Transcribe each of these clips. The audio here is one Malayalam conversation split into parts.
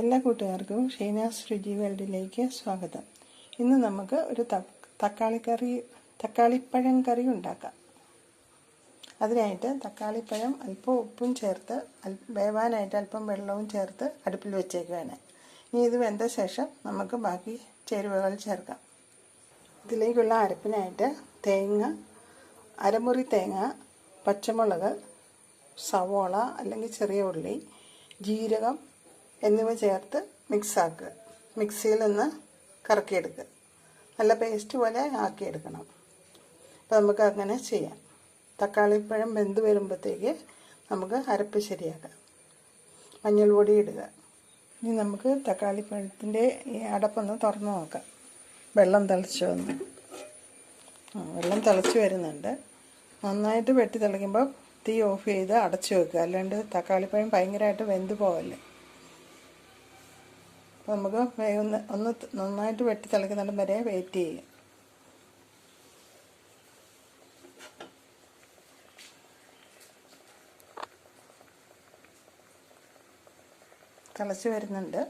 എല്ലാ കൂട്ടുകാർക്കും ഷീനാസ് രുചി വേൾഡിലേക്ക് സ്വാഗതം. ഇന്ന് നമുക്ക് ഒരു തക്കാളി കറി തക്കാളിപ്പഴം കറി ഉണ്ടാക്കാം. അതിനായിട്ട് തക്കാളിപ്പഴം അല്പം ഉപ്പും ചേർത്ത് വേവാനായിട്ട് അല്പം വെള്ളവും ചേർത്ത് അടുപ്പിൽ വെച്ചേക്കുകയാണ് ഇനി ഇത് വെന്ത ശേഷം നമുക്ക് ബാക്കി ചേരുവകൾ ചേർക്കാം. ഇതിലേക്കുള്ള അരപ്പിനായിട്ട് തേങ്ങ അരമുറി തേങ്ങ പച്ചമുളക് സവോള അല്ലെങ്കിൽ ചെറിയ ഉള്ളി ജീരകം എന്നിവ ചേർത്ത് മിക്സാക്കുക. മിക്സിയിൽ നിന്ന് കറക്കിയെടുക്കുക. നല്ല പേസ്റ്റ് പോലെ ആക്കിയെടുക്കണം. അപ്പോൾ നമുക്ക് അങ്ങനെ ചെയ്യാം. തക്കാളി തക്കാളിപ്പഴം വെന്ത് വരുമ്പോഴത്തേക്ക് നമുക്ക് അരപ്പ് ശരിയാക്കാം. മഞ്ഞൾ പൊടി ഇടുക. ഇനി നമുക്ക് തക്കാളി തക്കാളിപ്പഴത്തിന്റെ ഈ അടപ്പൊന്ന് തുറന്ന് നോക്കാം. വെള്ളം തിളച്ചു വന്ന്. വെള്ളം തിളച്ച് വരുന്നുണ്ട്. നന്നായിട്ട് വെട്ടി തിളയ്ക്കുമ്പോൾ തീ ഓഫ് ചെയ്ത് അടച്ചു വെക്കുക. അല്ലാണ്ട് തക്കാളിപ്പഴം ഭയങ്കരമായിട്ട് വെന്ത് പോവല്ലേ. അപ്പോൾ നമുക്ക് വേഗം ഒന്ന് നന്നായിട്ട് വെട്ടി തിളയ്ക്കുന്നിടം വരെ വെയിറ്റ് ചെയ്യുക തിളച്ച് വരുന്നുണ്ട്.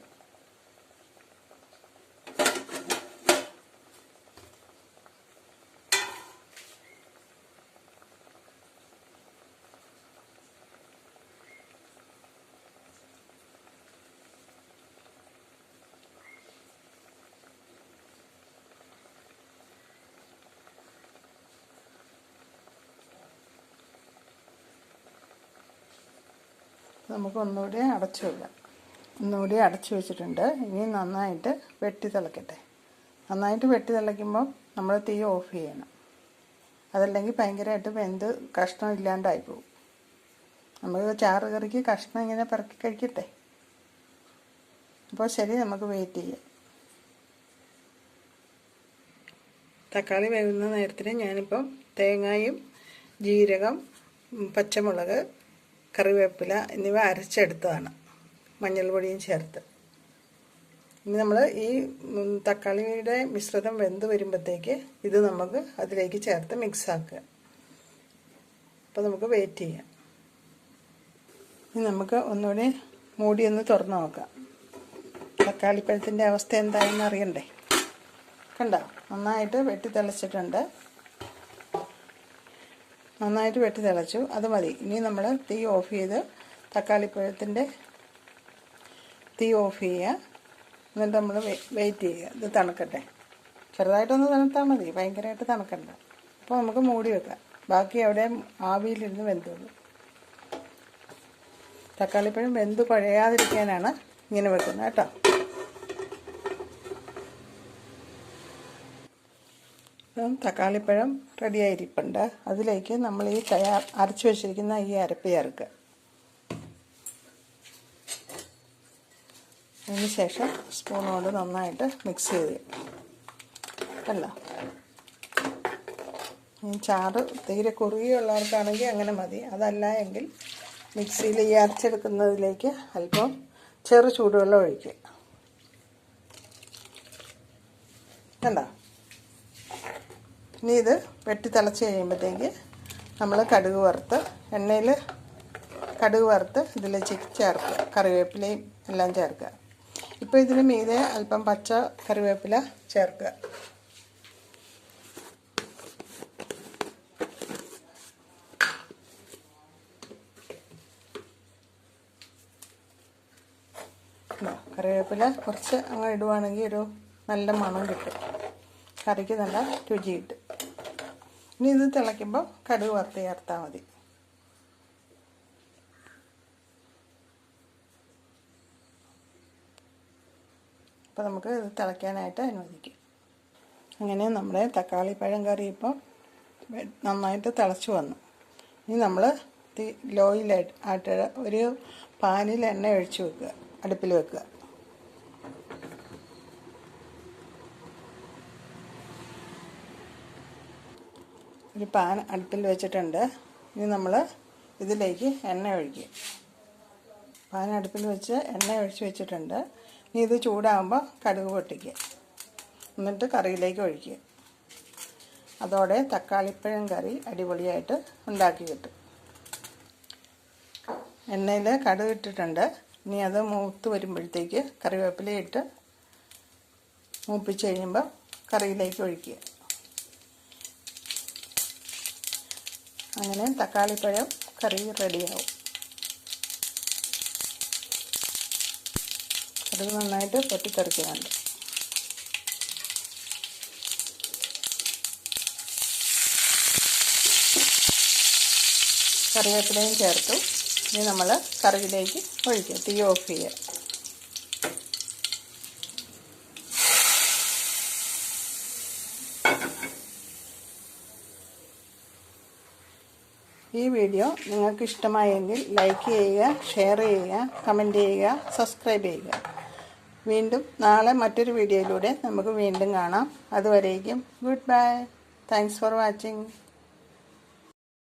നമുക്ക് ഒന്നുകൂടി അടച്ചു വെക്കാം ഒന്നുകൂടി അടച്ചു വെച്ചിട്ടുണ്ട്. ഇനി നന്നായിട്ട് വെട്ടി തിളക്കട്ടെ. നന്നായിട്ട് വെട്ടി തിളയ്ക്കുമ്പോൾ നമ്മൾ തീ ഓഫ് ചെയ്യണം. അതല്ലെങ്കിൽ ഭയങ്കരമായിട്ട് വെന്ത് കഷ്ണം ഇല്ലാണ്ടായി പോകും. നമുക്ക് ചാറ് കറിക്ക് കഷ്ണം ഇങ്ങനെ പിറക്കി കഴിക്കട്ടെ. അപ്പോൾ ശരി നമുക്ക് വെയിറ്റ് ചെയ്യാം. തക്കാളി വേവുന്ന നേരത്തിന് ഞാനിപ്പം തേങ്ങയും ജീരകം പച്ചമുളക് കറിവേപ്പില എന്നിവ അരച്ചെടുത്തതാണ്. മഞ്ഞൾപ്പൊടിയും ചേർത്ത്. ഇനി നമ്മൾ ഈ തക്കാളിയുടെ മിശ്രിതം വെന്ത് വരുമ്പോഴത്തേക്ക് ഇത് നമുക്ക് അതിലേക്ക് ചേർത്ത് മിക്സാക്കുക അപ്പോൾ നമുക്ക് വെയിറ്റ് ചെയ്യാം. ഇനി നമുക്ക് ഒന്നുകൂടി മൂടി ഒന്ന് തുറന്ന് നോക്കാം. തക്കാളിപ്പഴത്തിന്റെ അവസ്ഥ എന്താണെന്ന് അറിയണ്ടേ? കണ്ടോ? നന്നായിട്ട് വെട്ടി തിളച്ചിട്ടുണ്ട്. നന്നായിട്ട് വെട്ടി തിളച്ചു. അത് മതി. ഇനി നമ്മൾ തീ ഓഫ് ചെയ്ത് തക്കാളിപ്പഴത്തിന്റെ തീ ഓഫ് ചെയ്യുക. എന്നിട്ട് നമ്മൾ വെയിറ്റ് ചെയ്യുക. ഇത് തണുക്കട്ടെ. ചെറുതായിട്ടൊന്ന് തണുത്താൽ മതി. ഭയങ്കരമായിട്ട് തണുക്കണ്ട. അപ്പോൾ നമുക്ക് മൂടി വെക്കാം. ബാക്കി അവിടെ ആവിയിലിരുന്ന് വെന്തോളൂ തക്കാളിപ്പഴം വെന്ത് കുഴയാതിരിക്കാനാണ് ഇങ്ങനെ വെക്കുന്നത്. കേട്ടോ? തക്കാളിപ്പഴം റെഡിയായിരിപ്പുണ്ട് അതിലേക്ക് നമ്മൾ ഈ തയ്യാർ അരച്ചു വെച്ചിരിക്കുന്ന ഈ അരപ്പ് ചേർക്കുക. അതിന് ശേഷം സ്പൂൺ കൊണ്ട് നന്നായിട്ട് മിക്സ് ചെയ്ത് അല്ല ചാറ് തീരെ കുറുകിയുള്ളവർക്കാണെങ്കിൽ അങ്ങനെ മതി. അതല്ല എങ്കിൽ മിക്സിയിൽ ഈ അരച്ചെടുക്കുന്നതിലേക്ക് അല്പം ചെറു ചൂടുവെള്ളം ഒഴിക്കുക. കണ്ടോ? ഇനി ഇത് വെട്ടി തിളച്ച് കഴിയുമ്പോഴത്തേക്ക് നമ്മൾ കടുക് വറുത്ത് എണ്ണയിൽ കടുക് വറുത്ത് ഇതിലേക്ക് ചേർക്കുക. കറിവേപ്പിലയും എല്ലാം ചേർക്കുക. ഇപ്പോൾ ഇതിന് മീതെ അല്പം പച്ച കറിവേപ്പില ചേർക്കുക. കറിവേപ്പില കുറച്ച് അങ്ങ് ഇടുവാണെങ്കിൽ ഒരു നല്ല മണം കിട്ടും. കറിക്ക് നല്ല രുചി കിട്ടും. ഇനി ഇത് തിളയ്ക്കുമ്പോൾ കടുക് വറുത്ത് ചേർത്താൽ മതി. അപ്പോൾ നമുക്ക് ഇത് തിളയ്ക്കാനായിട്ട് അനുവദിക്കും. അങ്ങനെ നമ്മുടെ തക്കാളി പഴം കറി ഇപ്പോൾ നന്നായിട്ട് തിളച്ച് വന്നു. ഇനി നമ്മൾ ലോയിലായിട്ട് ആട്ട ഒരു പാനിൽ എണ്ണ ഒഴിച്ച് വെക്കുക. അടുപ്പിൽ വെക്കുക. ഒരു പാൻ അടുപ്പിൽ വെച്ചിട്ടുണ്ട്. ഇനി നമ്മൾ ഇതിലേക്ക് എണ്ണ ഒഴിക്കും. പാൻ അടുപ്പിൽ വെച്ച് എണ്ണ ഒഴിച്ച് വെച്ചിട്ടുണ്ട്. ഇനി ഇത് ചൂടാകുമ്പോൾ കടുക് പൊട്ടിക്കുക എന്നിട്ട് കറിയിലേക്ക് ഒഴിക്കുക അതോടെ തക്കാളിപ്പഴം കറി അടിപൊളിയായിട്ട് ഉണ്ടാക്കി കിട്ടും. എണ്ണയിൽ കടുക് ഇട്ടിട്ടുണ്ട്. ഇനി അത് മൂത്ത് വരുമ്പോഴത്തേക്ക് കറിവേപ്പില ഇട്ട് മൂപ്പിച്ച് കഴിയുമ്പോൾ കറിയിലേക്ക് ഒഴിക്കുക അങ്ങനെ തക്കാളിപ്പഴം കറി റെഡിയാവും. അത് നന്നായിട്ട് പൊട്ടിത്തെറിക്കുന്നുണ്ട്. കറിവേപ്പിലയും ചേർത്തു. ഇനി നമ്മൾ കറിയിലേക്ക് ഒഴിക്കുക തീ ഓഫ് ചെയ്യുക ഈ വീഡിയോ നിങ്ങൾക്ക് ഇഷ്ടമായെങ്കിൽ ലൈക്ക് ചെയ്യുക ഷെയർ ചെയ്യുക കമന്റ് ചെയ്യുക സബ്സ്ക്രൈബ് ചെയ്യുക. വീണ്ടും നാളെ മറ്റൊരു വീഡിയോയിലൂടെ നമുക്ക് വീണ്ടും കാണാം. അതുവരേക്കും good bye thanks for watching